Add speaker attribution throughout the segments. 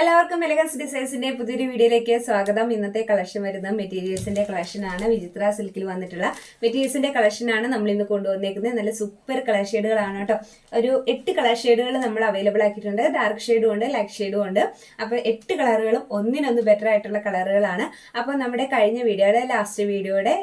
Speaker 1: എല്ലാവർക്കും എലഗൻസ് ഡിസൈൻസിന്റെ പുതിയൊരു വീഡിയോയിലേക്ക് സ്വാഗതം. ഇന്നത്തെ കളക്ഷൻ വരുന്ന മെറ്റീരിയൽസിന്റെ കളക്ഷൻ ആണ്. വിചിത്ര സിൽക്കിൽ വന്നിട്ടുള്ള മെറ്റീരിയൽസിന്റെ കളക്ഷൻ ആണ് നമ്മൾ ഇന്ന് കൊണ്ടുവന്നേക്കുന്നത്. നല്ല സൂപ്പർ കളർ ഷെയ്ഡുകളാണ് കേട്ടോ. ഒരു എട്ട് കളർ ഷെയ്ഡുകൾ നമ്മൾ അവൈലബിൾ ആക്കിയിട്ടുണ്ട്. ഡാർക്ക് ഷെയ്ഡും ഉണ്ട് ലൈറ്റ് ഷെയ്ഡും ഉണ്ട്. അപ്പോൾ എട്ട് കളറുകളും ഒന്നിനൊന്ന് ബെറ്റർ ആയിട്ടുള്ള കളറുകളാണ് അപ്പോൾ നമ്മുടെ കഴിഞ്ഞ വീഡിയോയുടെ ലാസ്റ്റ് വീഡിയോയുടെ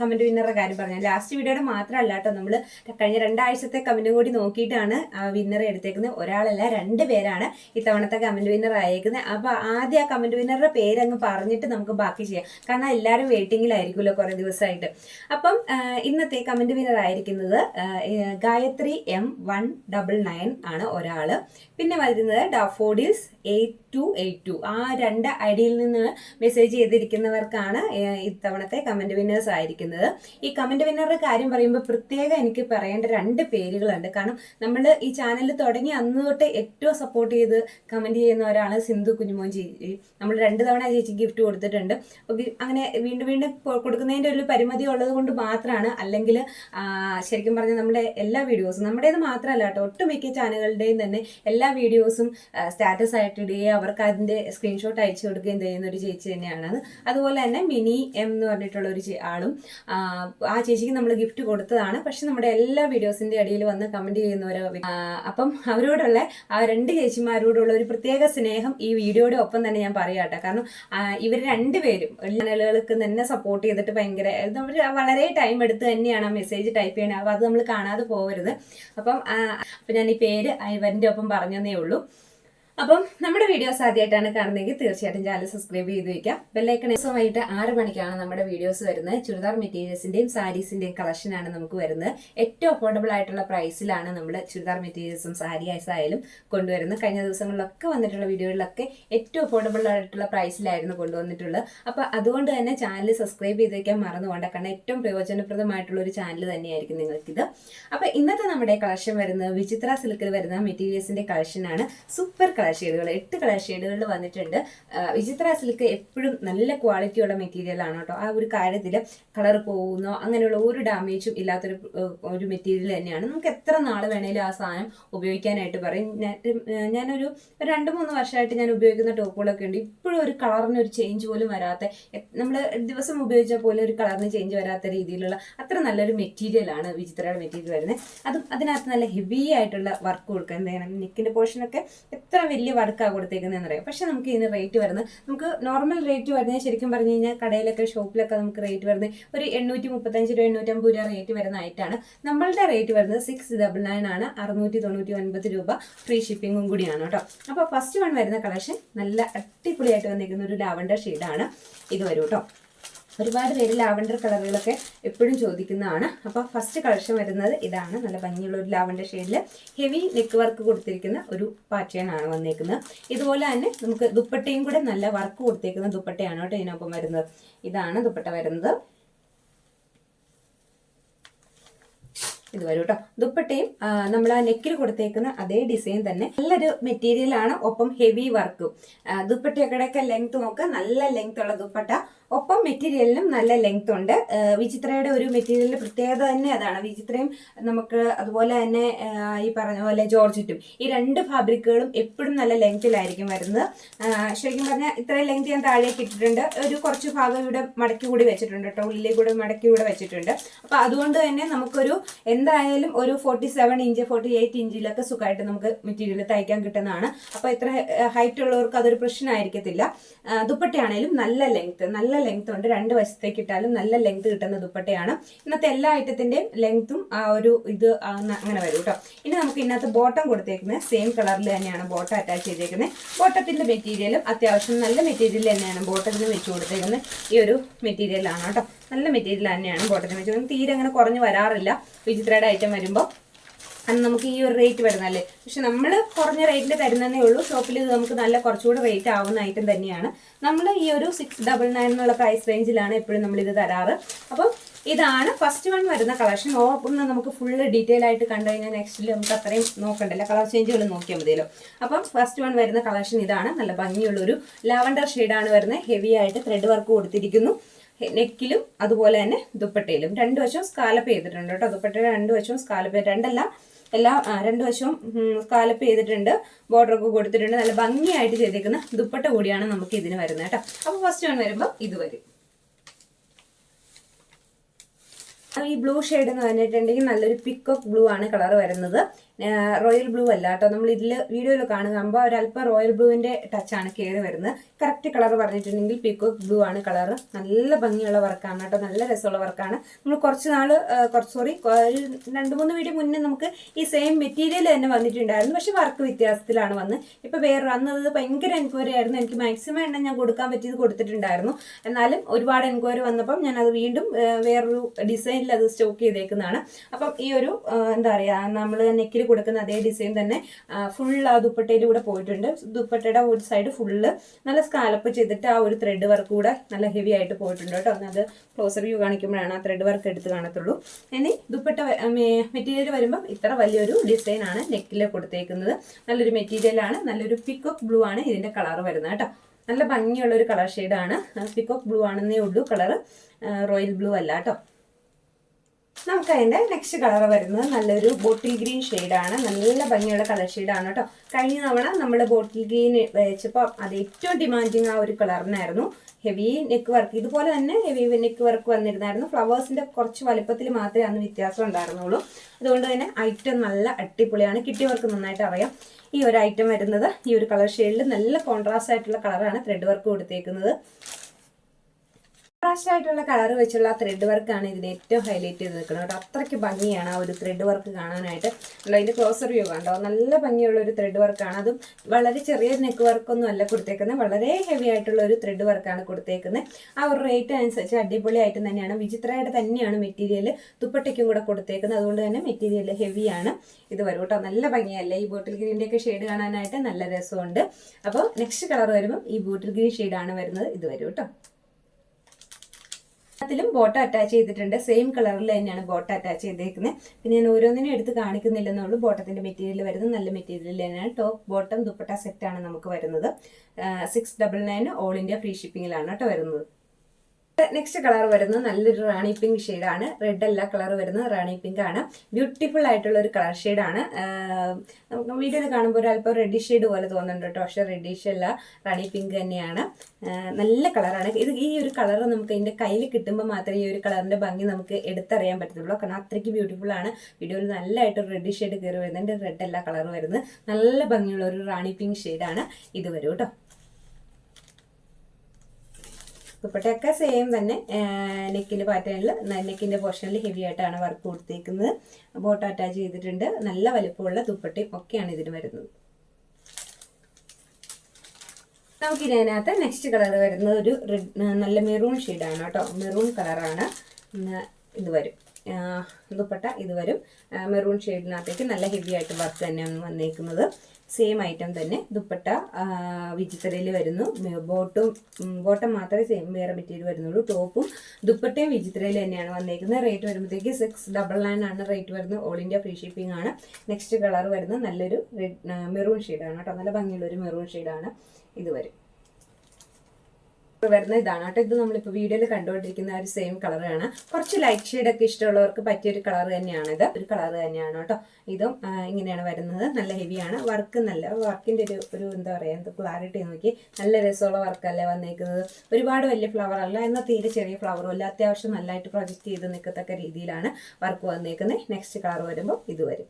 Speaker 1: കമന്റ് വിന്നറുടെ കാര്യം പറഞ്ഞു ലാസ്റ്റ് വീഡിയോയുടെ മാത്രമല്ല കേട്ടോ. നമ്മൾ കഴിഞ്ഞ രണ്ടാഴ്ചത്തെ കമന്റും കൂടി നോക്കിയിട്ടാണ് ആ വിന്നറെ എടുത്തേക്കുന്നത്. ഒരാളല്ല രണ്ട് പേരാണ് ഇത്തവണത്തെ കമന്റ് വിന്നർ ആയേക്കുന്നത് അപ്പൊ ആദ്യം ആ കമന്റ് വിന്നറുടെ പേര് അങ്ങ് പറഞ്ഞിട്ട് നമുക്ക് ബാക്കി ചെയ്യാം. കാരണം എല്ലാവരും വെയിറ്റിംഗിലായിരിക്കുമല്ലോ കുറെ ദിവസമായിട്ട്. അപ്പം ഇന്നത്തെ കമന്റ് വിന്നർ ആയിരിക്കുന്നത് Gayathri M one double nine ആണ് ഒരാൾ. പിന്നെ വരുന്നത് daffodils eight two eight two ആ രണ്ട് ഐഡിയിൽ നിന്ന് മെസ്സേജ് ചെയ്തിരിക്കുന്നവർക്കാണ് ഇത്തവണത്തെ കമന്റ് വിന്നേഴ്സ് ആയിരിക്കുന്നത്. ഈ കമന്റ് വിന്നറുടെ കാര്യം പറയുമ്പോൾ പ്രത്യേകം എനിക്ക് പറയേണ്ട രണ്ട് പേരുകളുണ്ട്. കാരണം നമ്മൾ ഈ ചാനൽ തുടങ്ങി അന്ന് തൊട്ട് ഏറ്റവും സപ്പോർട്ട് ചെയ്ത് കമന്റ് ചെയ്യുന്ന ഒരാളാണ് സിന്ധു കുഞ്ഞുമോൻ ചേച്ചി നമ്മൾ രണ്ട് തവണ ചേച്ചി ഗിഫ്റ്റ് കൊടുത്തിട്ടുണ്ട്. അങ്ങനെ വീണ്ടും വീണ്ടും കൊടുക്കുന്നതിന്റെ ഒരു പരിമിതി ഉള്ളത് കൊണ്ട് മാത്രമാണ്. അല്ലെങ്കിൽ ശരിക്കും പറഞ്ഞാൽ നമ്മുടെ എല്ലാ വീഡിയോസും നമ്മുടേത് മാത്രമല്ല കേട്ടോ ഒട്ടുമിക്ക ചാനലുകളുടെയും തന്നെ എല്ലാ വീഡിയോസും സ്റ്റാറ്റസ് ആയിട്ട് ഇടുകയും അവർക്ക് അതിന്റെ സ്ക്രീൻഷോട്ട് അയച്ചു കൊടുക്കുകയും ചെയ്യുന്ന ഒരു ചേച്ചി തന്നെയാണ് അത്. അതുപോലെ തന്നെ മിനി എം എന്ന് പറഞ്ഞിട്ടുള്ള ഒരു ആളും ആ ചേച്ചിക്ക് നമ്മൾ ഗിഫ്റ്റ് കൊടുത്തതാണ്. പക്ഷെ നമ്മുടെ എല്ലാ വീഡിയോസിന്റെ അടിയിൽ വന്ന് കമന്റ് ചെയ്യുന്നവരോ അപ്പം അവരോടുള്ള ആ രണ്ട് ചേച്ചിമാരോടുള്ള ഒരു പ്രത്യേക സ്നേഹം ഈ വീഡിയോയുടെ ഒപ്പം തന്നെ ഞാൻ പറയാട്ടെ കാരണം ഇവർ രണ്ടുപേരും ചാനലുകൾക്ക് തന്നെ സപ്പോർട്ട് ചെയ്തിട്ട് ഭയങ്കര നമ്മൾ വളരെ ടൈം എടുത്ത് തന്നെയാണ് ആ മെസ്സേജ് ടൈപ്പ് ചെയ്യണത് അത് നമ്മൾ കാണാതെ പോകരുത് അപ്പം അപ്പം ഞാൻ ഈ പേര് ഇവരുടെ ഒപ്പം പറഞ്ഞതേ ഉള്ളൂ. അപ്പം നമ്മുടെ വീഡിയോസ് ആദ്യമായിട്ടാണ് കാണുന്നതെങ്കിൽ തീർച്ചയായിട്ടും ചാനൽ സബ്സ്ക്രൈബ് ചെയ്ത് വെക്കാം ബെല്ലൈക്കൺ വൈകിട്ട് ആറ് മണിക്കാണ് നമ്മുടെ വീഡിയോസ് വരുന്നത്. ചുരിദാർ മെറ്റീരിയൽസിന്റെയും സാരീസിന്റെയും കളക്ഷനാണ് നമുക്ക് വരുന്നത്. ഏറ്റവും അഫോർഡബിൾ ആയിട്ടുള്ള പ്രൈസിലാണ് നമ്മൾ ചുരിദാർ മെറ്റീരിയൽസും സാരി ആയാലും കൊണ്ടുവരുന്നത്. കഴിഞ്ഞ ദിവസങ്ങളിലൊക്കെ വന്നിട്ടുള്ള വീഡിയോകളിലൊക്കെ ഏറ്റവും അഫോർഡബിൾ ആയിട്ടുള്ള പ്രൈസിലായിരുന്നു കൊണ്ടുവന്നിട്ടുള്ളത്. അപ്പോൾ അതുകൊണ്ട് തന്നെ ചാനൽ സബ്സ്ക്രൈബ് ചെയ്ത് വെക്കാൻ മറന്നുകൊണ്ട് കാരണം ഏറ്റവും പ്രയോജനപ്രദമായിട്ടുള്ള ഒരു ചാനൽ തന്നെയായിരിക്കും നിങ്ങൾക്കിത്. അപ്പോൾ ഇന്നത്തെ നമ്മുടെ കളക്ഷൻ വരുന്നത് വിചിത്ര സിൽക്കിൽ വരുന്ന മെറ്റീരിയൽസിന്റെ കളക്ഷനാണ് സൂപ്പർ കളർ ഷെയ്ഡുകൾ എട്ട് കളർ വന്നിട്ടുണ്ട്. വിചിത്ര സിൽക്ക് എപ്പോഴും നല്ല ക്വാളിറ്റിയുള്ള മെറ്റീരിയൽ ആണ് കേട്ടോ. ആ ഒരു കാര്യത്തിൽ കളർ പോകുന്നോ അങ്ങനെയുള്ള ഒരു ഡാമേജും ഇല്ലാത്തൊരു ഒരു മെറ്റീരിയൽ തന്നെയാണ്. നമുക്ക് എത്ര നാൾ വേണേലും ആ സാധനം ഉപയോഗിക്കാനായിട്ട് പറയും. ഞാനൊരു രണ്ട് മൂന്ന് വർഷമായിട്ട് ഞാൻ ഉപയോഗിക്കുന്ന ടോപ്പുകളൊക്കെ ഉണ്ട്. ഇപ്പോഴും ഒരു കളറിന് ഒരു ചേഞ്ച് പോലും വരാത്ത നമ്മൾ ദിവസം ഉപയോഗിച്ച പോലെ ഒരു കളറിന് ചേഞ്ച് വരാത്ത രീതിയിലുള്ള അത്ര നല്ലൊരു മെറ്റീരിയൽ ആണ് വിചിത്രയുടെ മെറ്റീരിയൽ വരുന്നത്. അതും അതിനകത്ത് നല്ല ഹെവി ആയിട്ടുള്ള വർക്ക് ചെയ്യണം? നെക്കിന്റെ പോർഷനൊക്കെ എത്ര വലിയ വർക്കാണ് കൊടുത്തേക്കുന്നതെന്ന് പറയാം പക്ഷെ നമുക്ക് ഇതിന് റേറ്റ് വരുന്നത് നമുക്ക് നോർമൽ റേറ്റ് വരുന്നത് ശരിക്കും പറഞ്ഞു കഴിഞ്ഞാൽ കടയിലൊക്കെ ഷോപ്പിലൊക്കെ നമുക്ക് റേറ്റ് വരുന്നത് ഒരു എണ്ണൂറ്റി മുപ്പത്തഞ്ച് രൂപ എണ്ണൂറ്റമ്പത് രൂപ റേറ്റ് വരുന്നതായിട്ടാണ്. നമ്മളുടെ റേറ്റ് വരുന്നത് സിക്സ് ഡബിൾ നയൻ ആണ്. അറുന്നൂറ്റി തൊണ്ണൂറ്റി ഒൻപത് രൂപ ഫ്രീ ഷിപ്പിങ്ങും കൂടിയാണ് കേട്ടോ. അപ്പോൾ ഫസ്റ്റ് വൺ വരുന്ന കളക്ഷൻ നല്ല അടിപൊളിയായിട്ട് വന്നിരിക്കുന്ന ഒരു ലാവണ്ടർ ഷെയ്ഡാണ് ഇത് വരും കേട്ടോ. ഒരുപാട് പേര് ലാവൻഡർ കളറുകളൊക്കെ എപ്പോഴും ചോദിക്കുന്നതാണ്. അപ്പോൾ ഫസ്റ്റ് കളക്ഷൻ വരുന്നത് ഇതാണ്. നല്ല ഭംഗിയുള്ള ഒരു ലാവൻഡർ ഷെയ്ഡിൽ ഹെവി നെക്ക് വർക്ക് കൊടുത്തിരിക്കുന്ന ഒരു പാറ്റേൺ ആണ് വന്നേക്കുന്നത്. ഇതുപോലെ തന്നെ നമുക്ക് ദുപ്പട്ടയും കൂടെ നല്ല വർക്ക് കൊടുത്തേക്കുന്ന ദുപ്പട്ടയാണ് കേട്ടോ ഇതിനൊപ്പം വരുന്നത്. ഇതാണ് ദുപ്പട്ട വരുന്നത്. ഇത് വരും കേട്ടോ. ദുപ്പട്ടയും നമ്മൾ ആ നെക്കിൽ കൊടുത്തേക്കുന്ന അതേ ഡിസൈൻ തന്നെ. നല്ലൊരു മെറ്റീരിയൽ ആണ്. ഒപ്പം ഹെവി വർക്കും ദുപ്പട്ടയൊക്കെ ലെങ്ത് നോക്കുക നല്ല ലെങ്ത് ഉള്ള ദുപ്പട്ട. ഒപ്പം മെറ്റീരിയലിനും നല്ല ലെങ്ത് ഉണ്ട്. വിചിത്രയുടെ ഒരു മെറ്റീരിയലിന്റെ പ്രത്യേകത തന്നെ അതാണ്. വിചിത്രയും നമുക്ക് അതുപോലെ തന്നെ ഈ പറഞ്ഞ പോലെ ജോർജറ്റും ഈ രണ്ട് ഫാബ്രിക്കുകളും എപ്പോഴും നല്ല ലെങ്തിലായിരിക്കും വരുന്നത്. ശരിക്കും പറഞ്ഞാൽ ഇത്രയും ലെങ്ത് ഞാൻ താഴേക്ക് ഇട്ടിട്ടുണ്ട്. ഒരു കുറച്ച് ഭാഗം ഇവിടെ മടക്കി കൂടി വെച്ചിട്ടുണ്ട് കേട്ടോ. ഉള്ളിൽ കൂടെ മടക്കി കൂടെ വെച്ചിട്ടുണ്ട്. അപ്പോൾ അതുകൊണ്ട് തന്നെ നമുക്കൊരു എന്തായാലും ഒരു forty seven inch forty eight ഇഞ്ചിലൊക്കെ സുഖമായിട്ട് നമുക്ക് മെറ്റീരിയൽ തയ്ക്കാൻ കിട്ടുന്നതാണ്. അപ്പോൾ ഇത്ര ഹൈറ്റ് ഉള്ളവർക്ക് അതൊരു പ്രശ്നമായിരിക്കത്തില്ല. ദുപ്പട്ടയാണേലും നല്ല ലെങ്ത് നല്ല ലെങ്ത് ഉണ്ട്. രണ്ട് വശത്തേക്ക് ഇട്ടാലും നല്ല ലെങ്ത് കിട്ടുന്ന ദുപ്പട്ടയാണ്. ഇന്നത്തെ എല്ലാ ഐറ്റത്തിന്റെയും ലെങ്ത്തും ആ ഒരു ഇത് അങ്ങനെ വരും കേട്ടോ ഇനി നമുക്ക് ഇന്നത്തെ ബോട്ടം കൊടുത്തേക്കുന്നത് സെയിം കളറിൽ തന്നെയാണ് ബോട്ടം അറ്റാച്ച് ചെയ്തേക്കുന്നത്. ബോട്ടത്തിന്റെ മെറ്റീരിയലും അത്യാവശ്യം നല്ല മെറ്റീരിയൽ തന്നെയാണ് ബോട്ടത്തിന് വെച്ച് കൊടുത്തേക്കുന്നത്. ഈ ഒരു മെറ്റീരിയലാണ് കേട്ടോ നല്ല മെറ്റീരിയൽ തന്നെയാണ് ബോട്ടത്തിന് വെച്ച്. തീരെ അങ്ങനെ കുറഞ്ഞ് വരാറില്ല. വിചിത്രയുടെ ഐറ്റം വരുമ്പോൾ അന്ന് നമുക്ക് ഈ ഒരു റേറ്റ് വരുന്നല്ലേ പക്ഷെ നമ്മൾ കുറഞ്ഞ റേറ്റിൽ തരുന്നതേ ഉള്ളൂ. ഷോപ്പിൽ ഇത് നമുക്ക് നല്ല കുറച്ചുകൂടി റേറ്റ് ആവുന്ന ഐറ്റം തന്നെയാണ്. നമ്മൾ ഈ ഒരു സിക്സ് ഡബിൾ നയൻ എന്നുള്ള പ്രൈസ് റേഞ്ചിലാണ് എപ്പോഴും നമ്മൾ ഇത് തരാറ്. അപ്പം ഇതാണ് ഫസ്റ്റ് വൺ വരുന്ന കളക്ഷൻ ഓപ്പൺ നമുക്ക് ഫുള്ള് ഡീറ്റെയിൽ ആയിട്ട് കണ്ടു കഴിഞ്ഞാൽ നെക്സ്റ്റിൽ നമുക്ക് അത്രയും നോക്കണ്ടല്ലോ. കളർ ചേഞ്ചുകൾ നോക്കിയാൽ മതിയല്ലോ. അപ്പം ഫസ്റ്റ് വൺ വരുന്ന കളക്ഷൻ ഇതാണ്. നല്ല ഭംഗിയുള്ള ഒരു ലാവണ്ടർ ഷെയ്ഡാണ് വരുന്നത്. ഹെവി ആയിട്ട് ത്രെഡ് വർക്ക് കൊടുത്തിരിക്കുന്നു. നെക്കിലും അതുപോലെ തന്നെ ദുപ്പട്ടയിലും. രണ്ട് വശവും സ്കാലപ്പ് ചെയ്തിട്ടുണ്ട് കേട്ടോ. ദുപ്പട്ടയുടെ രണ്ട് വശവും സ്കാലപ്പ് രണ്ടല്ല എല്ലാം രണ്ടു വശവും സ്കാലപ്പ് ചെയ്തിട്ടുണ്ട് ബോർഡർ ഒക്കെ കൊടുത്തിട്ടുണ്ട്. നല്ല ഭംഗിയായിട്ട് ചെയ്തേക്കുന്ന ദുപ്പട്ട കൂടിയാണ് നമുക്ക് ഇതിന് വരുന്നത് കേട്ടോ. അപ്പോൾ ഫസ്റ്റ് വൺ വരുമ്പോൾ ഇത് വരും. ഈ ബ്ലൂ ഷെയ്ഡ് എന്ന് പറഞ്ഞിട്ടുണ്ടെങ്കിൽ നല്ലൊരു പിക്കോക്ക് ബ്ലൂ ആണ് കളർ വരുന്നത്. റോയൽ ബ്ലൂ അല്ല കേട്ടോ. നമ്മൾ ഇതിൽ വീഡിയോയിൽ കാണുമ്പോൾ ഒരല്പം റോയൽ ബ്ലൂവിന്റെ ടച്ചാണ് കയറി വരുന്നത്. കറക്റ്റ് കളർ പറഞ്ഞിട്ടുണ്ടെങ്കിൽ പീക്കോക്ക് ബ്ലൂ ആണ് കളർ നല്ല ഭംഗിയുള്ള വർക്കാണ് കേട്ടോ. നല്ല രസമുള്ള വർക്കാണ് നമ്മൾ കുറച്ച് നാൾ കുറച്ച് സോറി ഒരു രണ്ട് മൂന്ന് വീഡിയോ മുന്നേ നമുക്ക് ഈ സെയിം മെറ്റീരിയൽ തന്നെ വന്നിട്ടുണ്ടായിരുന്നു. പക്ഷെ വർക്ക് വ്യത്യാസത്തിലാണ് വന്ന്. ഇപ്പോൾ വേറെ അന്ന് അത് ഭയങ്കര എൻക്വയറി ആയിരുന്നു. എനിക്ക് മാക്സിമം എണ്ണം ഞാൻ കൊടുക്കാൻ പറ്റിയത് കൊടുത്തിട്ടുണ്ടായിരുന്നു. എന്നാലും ഒരുപാട് എൻക്വയറി വന്നപ്പം ഞാൻ അത് വീണ്ടും വേറൊരു ഡിസൈനിൽ അത് സ്റ്റോക്ക് ചെയ്തേക്കുന്നതാണ്. അപ്പം ഈ ഒരു എന്താ പറയുക നമ്മൾ നെക്കിൽ കൊടുക്കുന്ന അതേ ഡിസൈൻ തന്നെ ഫുൾ ആ ദുപ്പട്ടയിൽ കൂടെ പോയിട്ടുണ്ട്. ദുപ്പട്ടയുടെ ഒരു സൈഡ് ഫുള്ള് നല്ല സ്കാലപ്പ് ചെയ്തിട്ട് ആ ഒരു ത്രെഡ് വർക്ക് കൂടെ നല്ല ഹെവി ആയിട്ട് പോയിട്ടുണ്ട് കേട്ടോ. അത് ക്ലോസർ വ്യൂ കാണിക്കുമ്പോഴാണ് ആ ത്രെഡ് വർക്ക് എടുത്ത് കാണത്തുള്ളൂ. ഇനി ദുപ്പട്ട മെറ്റീരിയൽ വരുമ്പം ഇത്ര വലിയൊരു ഡിസൈൻ ആണ് നെക്കിൽ കൊടുത്തേക്കുന്നത്. നല്ലൊരു മെറ്റീരിയൽ ആണ് നല്ലൊരു പിക്കോക്ക് ബ്ലൂ ആണ് ഇതിന്റെ കളർ വരുന്നത് കേട്ടോ. നല്ല ഭംഗിയുള്ള ഒരു കളർ ഷെയ്ഡാണ് പിക്കോക്ക് ബ്ലൂ ആണെന്നേ ഉള്ളൂ. കളർ റോയൽ ബ്ലൂ അല്ല കേട്ടോ. നമുക്ക് അതിന്റെ നെക്സ്റ്റ് കളർ വരുന്നത് നല്ലൊരു ബോട്ടിൽ ഗ്രീൻ ആണ്. നല്ല ഭംഗിയുള്ള കളർ ഷെയ്ഡാണ് കേട്ടോ കഴിഞ്ഞ തവണ നമ്മൾ ബോട്ടിൽ ഗ്രീൻ വെച്ചപ്പോൾ അത് ഏറ്റവും ഡിമാൻഡിങ് ആ ഒരു കളറിനായിരുന്നു ഹെവി നെക്ക് വർക്ക് ഇതുപോലെ തന്നെ ഹെവി നെക്ക് വർക്ക് വന്നിരുന്നായിരുന്നു. ഫ്ലവേഴ്സിന്റെ കുറച്ച് വലുപ്പത്തിൽ മാത്രമേ അന്ന് വ്യത്യാസം ഉണ്ടായിരുന്നുള്ളൂ. അതുകൊണ്ട് തന്നെ ഐറ്റം നല്ല അടിപൊളിയാണ്. കിട്ടിയവർക്ക് നന്നായിട്ട് അറിയാം. ഈ ഒരു ഐറ്റം വരുന്നത് ഈ ഒരു കളർ ഷെയ്ഡിൽ നല്ല കോൺട്രാസ്റ്റ് ആയിട്ടുള്ള കളറാണ് ത്രെഡ് വർക്ക് കൊടുത്തേക്കുന്നത്. കോൺട്രാസ്റ്റ് ആയിട്ടുള്ള കളർ വെച്ചുള്ള ത്രെഡ് വർക്കാണ് ഇതിന് ഏറ്റവും ഹൈലൈറ്റ് ചെയ്ത് നിൽക്കുന്നത് കേട്ടോ. അത്രയ്ക്ക് ഭംഗിയാണ് ആ ഒരു ത്രെഡ് വർക്ക് കാണാനായിട്ട്. അതിന്റെ ക്ലോസർ വ്യൂ കണ്ടോ? നല്ല ഭംഗിയുള്ള ഒരു ത്രെഡ് വർക്കാണ് അതും വളരെ ചെറിയ നെക്ക് വർക്കൊന്നും അല്ല കൊടുത്തേക്കുന്നത്. വളരെ ഹെവി ആയിട്ടുള്ള ഒരു ത്രെഡ് വർക്കാണ് കൊടുത്തേക്കുന്നത്. ആ ഒരു റേറ്റ് അനുസരിച്ച് അടിപൊളിയായിട്ട് തന്നെയാണ്. വിചിത്രയുടെ തന്നെയാണ് മെറ്റീരിയൽ തുപ്പട്ടയ്ക്കും കൂടെ കൊടുത്തേക്കുന്നത്. അതുകൊണ്ട് തന്നെ മെറ്റീരിയൽ ഹെവിയാണ് ഇത് വരും കേട്ടോ. നല്ല ഭംഗിയല്ലേ? ഈ ബോട്ടിൽ ഗ്രീന്റെ ഒക്കെ ഷെയ്ഡ് കാണാനായിട്ട് നല്ല രസമുണ്ട്. അപ്പോൾ നെക്സ്റ്റ് കളർ വരുമ്പോൾ ഈ ബോട്ടിൽ ഗ്രീൻ ഷെയ്ഡാണ് വരുന്നത്. ഇത് വരും കേട്ടോ. അതിലും ബോട്ട് അറ്റാച്ച് ചെയ്തിട്ടുണ്ട്. സെയിം കളറിൽ തന്നെയാണ് ബോട്ട് അറ്റാച്ച് ചെയ്തേക്കുന്നത് പിന്നെ ഞാൻ ഓരോന്നിനും എടുത്ത് കാണിക്കുന്നില്ലെന്നുള്ളൂ ബോട്ടത്തിന്റെ മെറ്റീരിയൽ വരുന്നത് നല്ല മെറ്റീരിയൽ തന്നെയാണ്. ടോപ്പ് ബോട്ടം ദുപ്പട്ട സെറ്റ് ആണ് നമുക്ക് വരുന്നത്. Six double nine all India free ഷിപ്പിംഗിലാണ് കേട്ടോ വരുന്നത്. നെക്സ്റ്റ് കളർ വരുന്നത് നല്ലൊരു റാണി പിങ്ക് ഷെയ്ഡാണ് റെഡ് അല്ല കളർ വരുന്നത് റാണി പിങ്ക് ആണ്. ബ്യൂട്ടിഫുൾ ആയിട്ടുള്ള ഒരു കളർ ഷെയ്ഡാണ് നമുക്ക് വീഡിയോയിൽ കാണുമ്പോൾ ഒരു അല്പം റെഡിഷ് ഷെയ്ഡ് പോലെ തോന്നുന്നുണ്ട് കേട്ടോ. പക്ഷെ റെഡിഷ് അല്ല റാണി പിങ്ക് തന്നെയാണ്. നല്ല കളറാണ് ഇത് ഈ ഒരു കളർ നമുക്ക് ഇതിന്റെ കയ്യിൽ കിട്ടുമ്പോൾ മാത്രമേ ഈ ഒരു കളറിന്റെ ഭംഗി നമുക്ക് എടുത്തറിയാൻ പറ്റത്തുള്ളൂ. കാരണം അത്രയ്ക്ക് ബ്യൂട്ടിഫുൾ ആണ്. വീഡിയോയിൽ നല്ലതായിട്ട് റെഡി ഷെയ്ഡ് കയറി വരുന്നുണ്ട്. റെഡ് അല്ല കളർ വരുന്നത്. നല്ല ഭംഗിയുള്ള ഒരു റാണി പിങ്ക് ഷെയ്ഡാണ് ഇത് വരും കേട്ടോ. ദുപ്പട്ടയൊക്കെ സെയിം തന്നെ നെക്കിന്റെ പാറ്റേണിൽ നെക്കിന്റെ പോർഷനിൽ ഹെവി ആയിട്ടാണ് വർക്ക് കൊടുത്തേക്കുന്നത്. ബോട്ട് അറ്റാച്ച് ചെയ്തിട്ടുണ്ട്. നല്ല വലിപ്പമുള്ള ദുപ്പട്ടയും ഒക്കെയാണ് ഇതിന് വരുന്നത്. നമുക്ക് ഇതിനകത്ത് നെക്സ്റ്റ് കളർ വരുന്നത് ഒരു നല്ല മെറൂൺ ഷെയ്ഡാണ് കേട്ടോ. മെറൂൺ കളറാണ് ഇത് വരും. ദുപ്പട്ട ഇത് വരും. മെറൂൺ ഷെയ്ഡിനകത്തേക്ക് നല്ല ഹെവി ആയിട്ട് വർക്ക് തന്നെയാണ് വന്നേക്കുന്നത്. സെയിം ഐറ്റം തന്നെ ദുപ്പട്ട വിചിത്രയിൽ വരുന്നു. ബോട്ടും ബോട്ടം മാത്രമേ സെയിം വേറെ മെറ്റീരിയൽ വരുന്നുള്ളൂ. ടോപ്പും ദുപ്പട്ടയും വിചിത്രയിൽ തന്നെയാണ് വന്നേക്കുന്നത്. റേറ്റ് വരുമ്പോഴത്തേക്ക് സിക്സ് ഡബിൾ നയൻ ആണ് റേറ്റ് വരുന്നത്. ഓൾ ഇന്ത്യ ഫ്രീ ഷിപ്പിംഗ് ആണ്. നെക്സ്റ്റ് കളർ വരുന്നത് നല്ലൊരു മെറൂൺ ഷെയ്ഡാണ് കേട്ടോ. നല്ല ഭംഗിയുള്ള ഒരു മെറൂൺ ഷെയ്ഡാണ് ഇത് വരും. വരുന്ന ഇതാണ് കേട്ടോ. ഇത് നമ്മളിപ്പോൾ വീഡിയോയിൽ കണ്ടുകൊണ്ടിരിക്കുന്ന ഒരു സെയിം കളറാണ് കുറച്ച് ലൈറ്റ് ഷെയ്ഡ് ഒക്കെ ഇഷ്ടമുള്ളവർക്ക് പറ്റിയ ഒരു കളർ തന്നെയാണ് ഇത് ഒരു കളർ തന്നെയാണ് കേട്ടോ. ഇതും ഇങ്ങനെയാണ് വരുന്നത്. നല്ല ഹെവിയാണ് വർക്ക് നല്ല വർക്കിന്റെ ഒരു ഒരു എന്താ പറയുക ക്ലാരിറ്റി നോക്കി നല്ല രസമുള്ള വർക്കല്ലേ വന്നേക്കുന്നത്. ഒരുപാട് വലിയ ഫ്ലവർ അല്ല. എന്നാൽ തീരെ ചെറിയ ഫ്ലവറും അല്ല. അത്യാവശ്യം നല്ലതായിട്ട് പ്രൊജക്റ്റ് ചെയ്ത് നിൽക്കത്തക്ക രീതിയിലാണ് വർക്ക് വന്നേക്കുന്നത്. നെക്സ്റ്റ് കളർ വരുമ്പോൾ ഇത് വരും.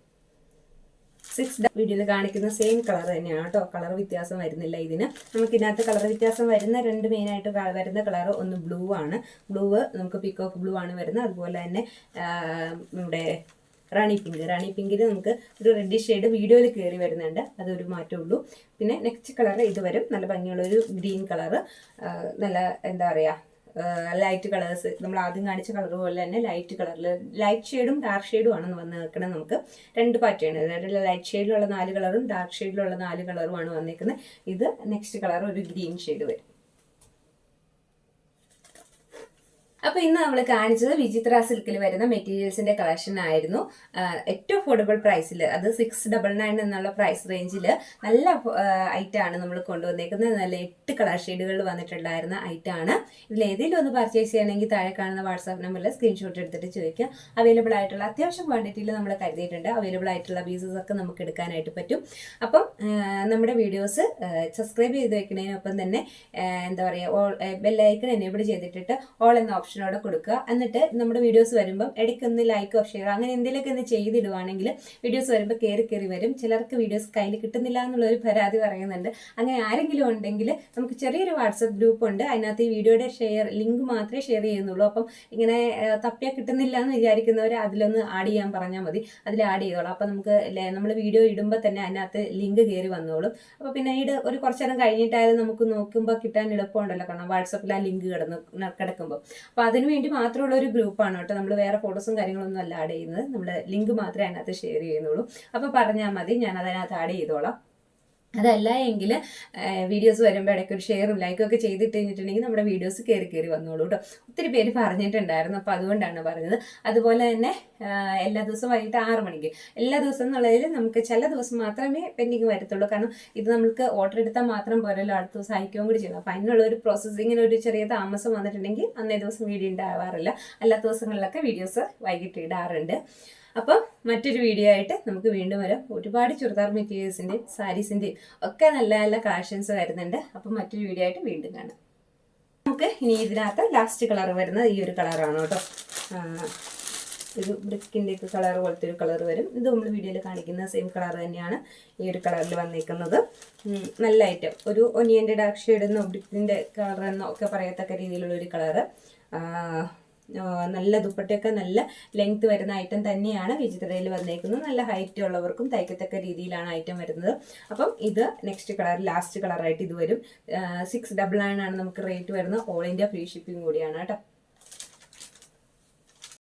Speaker 1: സിക്സ് വീഡിയോയിൽ കാണിക്കുന്ന സെയിം കളർ തന്നെയാണ് കേട്ടോ. കളർ വ്യത്യാസം വരുന്നില്ല ഇതിന്. നമുക്ക് ഇതിനകത്ത് കളർ വ്യത്യാസം വരുന്ന രണ്ട് മെയിനായിട്ട് വരുന്ന കളർ ഒന്ന് ബ്ലൂ ആണ്. ബ്ലൂ നമുക്ക് പിക്കോക്ക് ബ്ലൂ ആണ് വരുന്നത്. അതുപോലെ തന്നെ നമ്മുടെ റാണി പിങ്ക് റാണി പിങ്കിൽ നമുക്ക് ഒരു റെഡ് ഷെയ്ഡ് വീഡിയോയിൽ കയറി വരുന്നുണ്ട്. അതൊരു മാറ്റമുള്ളൂ പിന്നെ നെക്സ്റ്റ് കളർ ഇത് വരും. നല്ല ഭംഗിയുള്ള ഒരു ഗ്രീൻ കളർ നല്ല എന്താ പറയുക ലൈറ്റ് കളേഴ്സ് നമ്മൾ ആദ്യം കാണിച്ച കളർ പോലെ തന്നെ ലൈറ്റ് കളറിൽ ലൈറ്റ് ഷെയ്ഡും ഡാർക്ക് ഷെയ്ഡും ആണ് വന്ന് നിൽക്കുന്നത് നമുക്ക് രണ്ട് പാറ്റേൺ അതായത് ലൈറ്റ് ഷെയ്ഡിലുള്ള നാല് കളറും ഡാർക്ക് ഷെയ്ഡിലുള്ള നാല് കളറുമാണ് വന്നിരിക്കുന്നത് ഇത് നെക്സ്റ്റ് കളർ ഒരു ഗ്രീൻ ഷെയ്ഡ് വരും. അപ്പൊ ഇന്ന് നമ്മൾ കാണിച്ചത് വിചിത്ര സിൽക്കിൽ വരുന്ന മെറ്റീരിയൽസിന്റെ കളക്ഷൻ ആയിരുന്നു. ഏറ്റവും അഫോർഡബിൾ പ്രൈസിൽ അത് സിക്സ് ഡബിൾ നയൻ എന്നുള്ള പ്രൈസ് റേഞ്ചിൽ നല്ല ഐറ്റം ആണ് നമ്മൾ കൊണ്ടുവന്നേക്കുന്നത്. നല്ല എട്ട് കളർ ഷെയ്ഡുകളിൽ വന്നിട്ടുണ്ടായിരുന്ന ഐറ്റം ആണ്. ഇതിൽ ഏതെങ്കിലും ഒന്ന് പർച്ചേസ് ചെയ്യണമെങ്കിൽ താഴെ കാണുന്ന വാട്സാപ്പ് നമ്പറിൽ സ്ക്രീൻഷോട്ട് എടുത്തിട്ട് ചോദിക്കുക അവൈലബിൾ ആയിട്ടുള്ള അത്യാവശ്യം ക്വാണ്ടിറ്റിയിൽ നമ്മൾ കരുതിയിട്ടുണ്ട്. അവൈലബിൾ ആയിട്ടുള്ള പീസസ് ഒക്കെ നമുക്ക് എടുക്കാനായിട്ട് പറ്റും. അപ്പം നമ്മുടെ വീഡിയോസ് സബ്സ്ക്രൈബ് ചെയ്ത് വെക്കുന്നതിനൊപ്പം തന്നെ എന്താ പറയുക ബെല്ലൈക്കൺ എനേബിൾ ചെയ്തിട്ടിട്ട് ഓൾ എന്ന ഓപ്ഷനോടെ കൊടുക്കുക. എന്നിട്ട് നമ്മുടെ വീഡിയോസ് വരുമ്പം ഇടയ്ക്കൊന്ന് ലൈക്കോ ഷെയർ അങ്ങനെ എന്തെങ്കിലുമൊക്കെ ഒന്ന് ചെയ്തിടുവാണെങ്കിൽ വീഡിയോസ് വരുമ്പോൾ കയറി കയറി വരും. ചിലർക്ക് വീഡിയോസ് കയ്യിൽ കിട്ടുന്നില്ല എന്നുള്ള ഒരു പരാതി പറയുന്നുണ്ട്. അങ്ങനെ ആരെങ്കിലും ഉണ്ടെങ്കിൽ നമുക്ക് ചെറിയൊരു വാട്സപ്പ് ഗ്രൂപ്പ് ഉണ്ട്. അതിനകത്ത് ഈ വീഡിയോയുടെ ഷെയർ ലിങ്ക് മാത്രമേ ഷെയർ ചെയ്യുന്നുള്ളൂ. അപ്പം ഇങ്ങനെ തപ്പിയാൽ കിട്ടുന്നില്ല എന്ന് വിചാരിക്കുന്നവർ അതിലൊന്ന് ആഡ് ചെയ്യാൻ പറഞ്ഞാൽ മതി. അതിൽ ആഡ് ചെയ്തോളാം. അപ്പം നമുക്ക് നമ്മൾ വീഡിയോ ഇടുമ്പോൾ തന്നെ അതിനകത്ത് ലിങ്ക് കയറി വന്നോളും. അപ്പോൾ പിന്നെ ഇത് ഒരു കുറച്ച് നേരം കഴിഞ്ഞിട്ടായാലും നമുക്ക് നോക്കുമ്പോൾ കിട്ടാൻ എളുപ്പമുണ്ടല്ലോ. കാരണം വാട്സപ്പിൽ ആ ലിങ്ക് കിടന്ന് കിടക്കുമ്പോൾ അപ്പോൾ അതിന് വേണ്ടി മാത്രമുള്ള ഒരു ഗ്രൂപ്പാണ് കേട്ടോ. നമ്മൾ വേറെ ഫോട്ടോസും കാര്യങ്ങളൊന്നും അല്ല ആഡ് ചെയ്യുന്നത്. നമ്മൾ ലിങ്ക് മാത്രമേ അതിനകത്ത് ഷെയർ ചെയ്യുന്നുള്ളൂ. അപ്പോൾ പറഞ്ഞാൽ മതി ഞാൻ അതിനകത്ത് ആഡ് ചെയ്തോളാം. അതല്ല എങ്കിൽ വീഡിയോസ് വരുമ്പോൾ ഇടയ്ക്ക് ഒരു ഷെയറും ലൈക്കും ഒക്കെ ചെയ്തിട്ട് കഴിഞ്ഞിട്ടുണ്ടെങ്കിൽ നമ്മുടെ വീഡിയോസ് കയറി കയറി വന്നോളൂ കേട്ടോ ഒത്തിരി പേര് പറഞ്ഞിട്ടുണ്ടായിരുന്നു. അപ്പോൾ അതുകൊണ്ടാണ് പറഞ്ഞത്. അതുപോലെ തന്നെ എല്ലാ ദിവസവും വൈകിട്ട് ആറ് മണിക്ക്. എല്ലാ ദിവസം എന്നുള്ളതിൽ നമുക്ക് ചില ദിവസം മാത്രമേ പെൻഡിങ് വരത്തുള്ളൂ. കാരണം ഇത് നമുക്ക് ഓർഡർ എടുത്താൽ മാത്രം പോരല്ലോ. അടുത്ത ദിവസം അയക്കുകയും കൂടി ചെയ്യണം അപ്പം അതിനുള്ള ഒരു പ്രോസസ്സിങ്ങിന് ഒരു ചെറിയ താമസം വന്നിട്ടുണ്ടെങ്കിൽ അന്നേ ദിവസം വീഡിയോ ഉണ്ടാവാറില്ല. അല്ലാത്ത ദിവസങ്ങളിലൊക്കെ വീഡിയോസ് വൈകിട്ട് ഇടാറുണ്ട്. അപ്പം മറ്റൊരു വീഡിയോ ആയിട്ട് നമുക്ക് വീണ്ടും വരാം. ഒരുപാട് ചുരിദാർ മെറ്റീരിയൽസിന്റെയും സാരീസിന്റെയും ഒക്കെ നല്ല നല്ല കളക്ഷൻസ് വരുന്നുണ്ട്. അപ്പം മറ്റൊരു വീഡിയോ ആയിട്ട് വീണ്ടും കാണാം. നമുക്ക് ഇനി ഇതിനകത്ത് ലാസ്റ്റ് കളർ വരുന്നത് ഈ ഒരു കളറാണ് കേട്ടോ. ഒരു ബ്രിക്കിന്റെ ഒക്കെ കളർ പോലത്തെ ഒരു കളർ വരും. ഇത് നമ്മൾ വീഡിയോയിൽ കാണിക്കുന്ന സെയിം കളർ തന്നെയാണ് ഈ ഒരു കളറിൽ വന്നിരിക്കുന്നത് നല്ല ഐറ്റം ഒരു ഒനിയന്റെ ഡാർക്ക് ഷെയ്ഡ് എന്നോ ബ്രിക്കിന്റെ കളർ എന്നോ ഒക്കെ പറയത്തക്ക രീതിയിലുള്ള ഒരു കളറ് നല്ല ദുപ്പട്ടയൊക്കെ നല്ല ലെങ്ത് വരുന്ന ഐറ്റം തന്നെയാണ് വിചിത്രയിൽ വന്നേക്കുന്നത്. നല്ല ഹൈറ്റ് ഉള്ളവർക്കും തയ്ക്കത്തക്ക രീതിയിലാണ് ഐറ്റം വരുന്നത്. അപ്പം ഇത് നെക്സ്റ്റ് കളർ ലാസ്റ്റ് കളറായിട്ട് ഇത് വരും. സിക്സ് ഡബിൾ നയൻ ആണ് നമുക്ക് റേറ്റ് വരുന്നത്. ഓൾ ഇന്ത്യ ഫ്രീ ഷിപ്പിംഗ് കൂടിയാണ് കേട്ടോ.